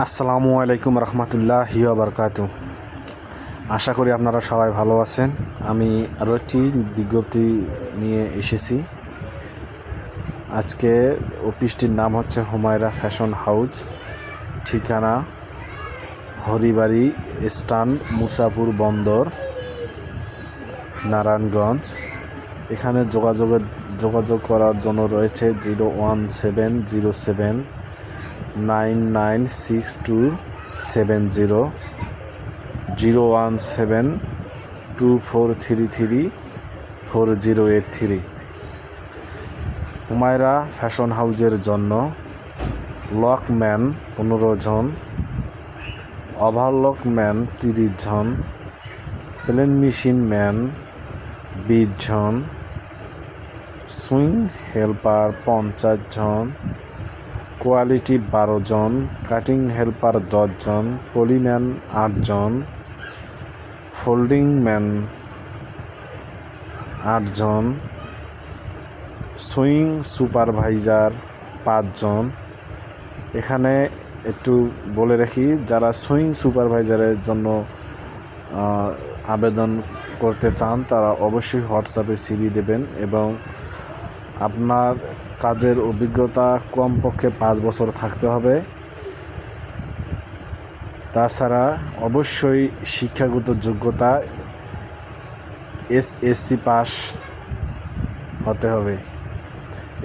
আসসালামু আলাইকুম রহমতুল্লাহ বারকাত আশা করি আপনারা সবাই ভালো আছেন। আমি আরও একটি বিজ্ঞপ্তি নিয়ে এসেছি। আজকে অফিসটির নাম হচ্ছে হুমায়রা ফ্যাশন হাউস। ঠিকানা হরিবাড়ি স্টান মুসাপুর বন্দর, নারায়ণগঞ্জ। এখানে যোগাযোগের যোগাযোগ করার জন্য রয়েছে zero one seven zero seven nine nine six two seven zero zero one seven two four three three, four zero eight three. Humaira fashion হাউজের জন্য লকম্যান পনেরো জন, ওভারলকম্যান তিরিশ জন, প্লেন মেশিন ম্যান বিশ জন, সুইং হেল্পার পঞ্চাশ জন কোয়ালিটি বারো জন, কাটিং হেল্পার দশজন polyman আটজন folding man আটজন সুইং সুপারভাইজার পাঁচজন এখানে একটু বলে রাখি, যারা সুইং সুপারভাইজারের জন্য আবেদন করতে চান, তারা অবশ্যই হোয়াটসঅ্যাপে সিবি দেবেন এবং আপনার কাজের অভিজ্ঞতা কমপক্ষে পাঁচ বছর থাকতে হবে। তাছাড়া অবশ্যই শিক্ষাগত যোগ্যতা এসএসসি পাস হতে হবে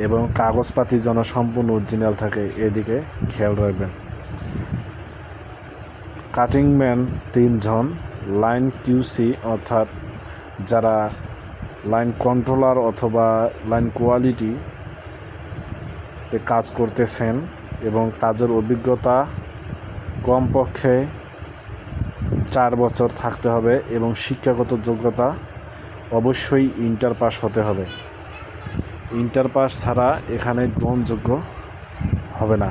এবং কাগজপাতি যেন সম্পূর্ণ অরিজিনাল থাকে, এদিকে খেয়াল রাখবেন। কাটিং ম্যান তিনজন, লাইন কিউসি অর্থাৎ যারা লাইন কন্ট্রোলার অথবা লাইন কোয়ালিটি তে কাজ করতেছেন এবং কাজের অভিজ্ঞতা কমপক্ষে চার বছর থাকতে হবে এবং শিক্ষাগত যোগ্যতা অবশ্যই ইন্টার পাস হতে হবে। ইন্টার পাস ছাড়া এখানে গ্রহণযোগ্য হবে না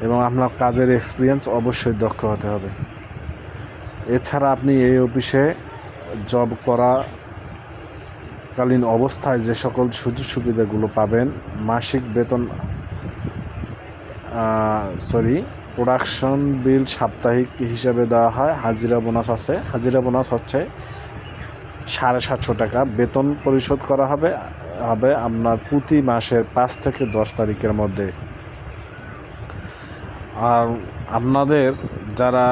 এবং আপনার কাজের এক্সপিরিয়েন্স অবশ্যই দক্ষ হতে হবে। এছাড়া আপনি এই অফিসে জব করা কালীন অবস্থায় যে সকল সুযোগ সুবিধাগুলো পাবেন, মাসিক বেতন সরি প্রোডাকশন বিল সাপ্তাহিক হিসাবে দেওয়া হয়, হাজিরা বোনাস আছে। হাজিরা বোনাস হচ্ছে সাড়ে সাতশো টাকা। বেতন পরিশোধ করা হবে হবে আপনার প্রতি মাসের পাঁচ থেকে দশ তারিখের মধ্যে। আর আপনাদের যারা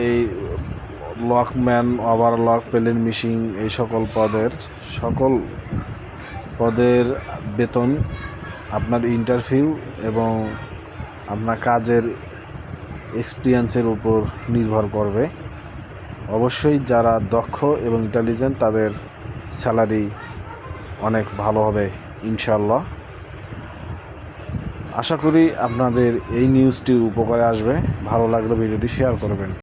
এই লকম্যান ওভারলক প্লেন মিশিং এই সকল পদের সকল পদের বেতন আপনার ইন্টারভিউ এবং আপনার কাজের এক্সপিরিয়েন্সের উপর নির্ভর করবে। অবশ্যই যারা দক্ষ এবং ইন্টেলিজেন্ট তাদের স্যালারি অনেক ভালো হবে ইনশাল্লাহ আশা করি আপনাদের এই নিউজটি উপকারে আসবে। ভালো লাগলে ভিডিওটি শেয়ার করবেন।